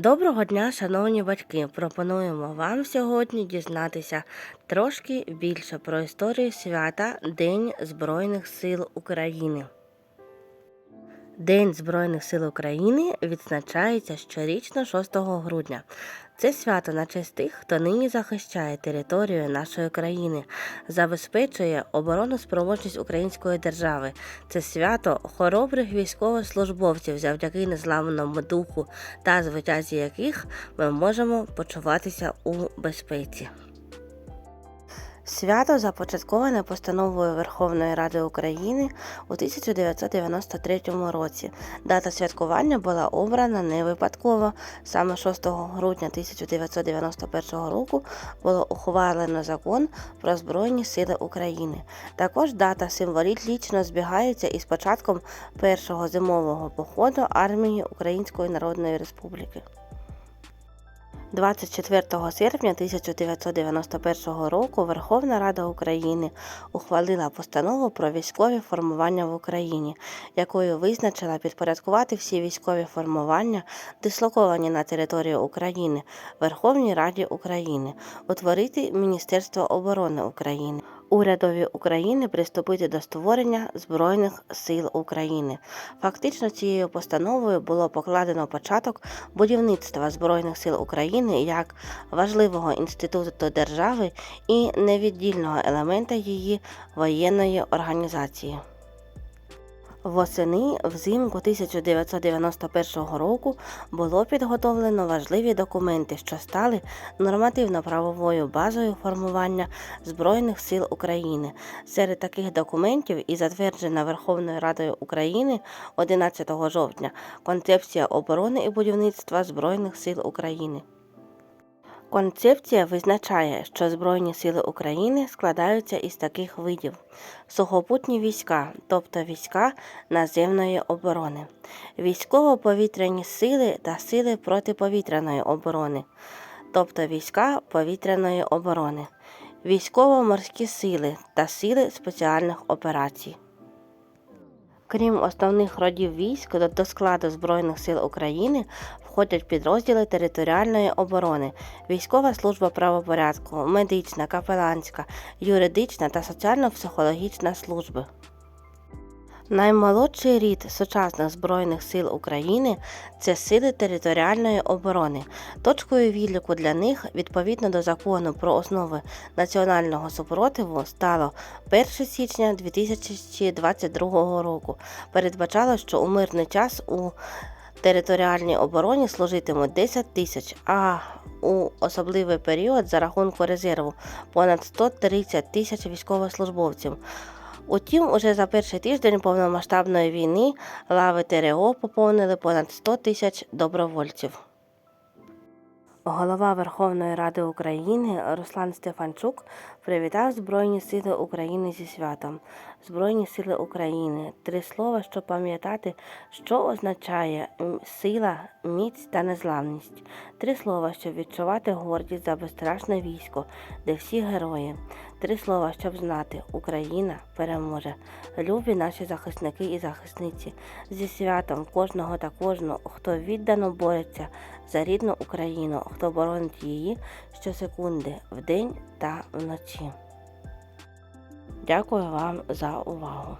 Доброго дня, шановні батьки! Пропонуємо вам сьогодні дізнатися трошки більше про історію свята День Збройних сил України. День Збройних сил України відзначається щорічно 6 грудня. Це свято на честь тих, хто нині захищає територію нашої країни, забезпечує оборону спроможність української держави. Це свято хоробрих військовослужбовців, завдяки незламному духу та звитязі яких ми можемо почуватися у безпеці. Свято започатковане постановою Верховної Ради України у 1993 році. Дата святкування була обрана не випадково. Саме 6 грудня 1991 року було ухвалено закон про Збройні Сили України. Також дата символічно збігається із початком першого зимового походу армії Української Народної Республіки. 24 серпня 1991 року Верховна Рада України ухвалила постанову про військові формування в Україні, якою визначила підпорядкувати всі військові формування, дислоковані на території України, Верховній Раді України, утворити Міністерство оборони України. Урядові України приступити до створення Збройних сил України. Фактично цією постановою було покладено початок будівництва Збройних сил України як важливого інституту держави і невіддільного елемента її воєнної організації. Восени взимку 1991 року було підготовлено важливі документи, що стали нормативно-правовою базою формування Збройних сил України. Серед таких документів і затверджена Верховною Радою України 11 жовтня Концепція оборони і будівництва Збройних сил України. Концепція визначає, що Збройні сили України складаються із таких видів: сухопутні війська, тобто війська наземної оборони, військово-повітряні сили та сили протиповітряної оборони, тобто війська повітряної оборони, військово-морські сили та сили спеціальних операцій. Крім основних родів військ, до- складу Збройних сил України входять підрозділи територіальної оборони, військова служба правопорядку, медична, капеланська, юридична та соціально-психологічна служби. Наймолодший рід сучасних Збройних сил України це сили територіальної оборони. Точкою відліку для них, відповідно до закону про основи національного супротиву, стало 1 січня 2022 року. Передбачало, що у мирний час у територіальній обороні служитимуть 10 тисяч, а у особливий період за рахунку резерву понад 130 тисяч військовослужбовців. Утім, уже за перший тиждень повномасштабної війни лави ТРО поповнили понад 100 тисяч добровольців. Голова Верховної Ради України Руслан Стефанчук привітав Збройні Сили України зі святом. Збройні Сили України три слова, щоб пам'ятати, що означає сила, міць та незламність. Три слова, щоб відчувати гордість за безстрашне військо, де всі герої. Три слова, щоб знати, Україна переможе. Любі наші захисники і захисниці зі святом кожного та кожну, хто віддано бореться за рідну Україну, хто боронить її щосекунди, вдень та вночі. Дякую вам за увагу.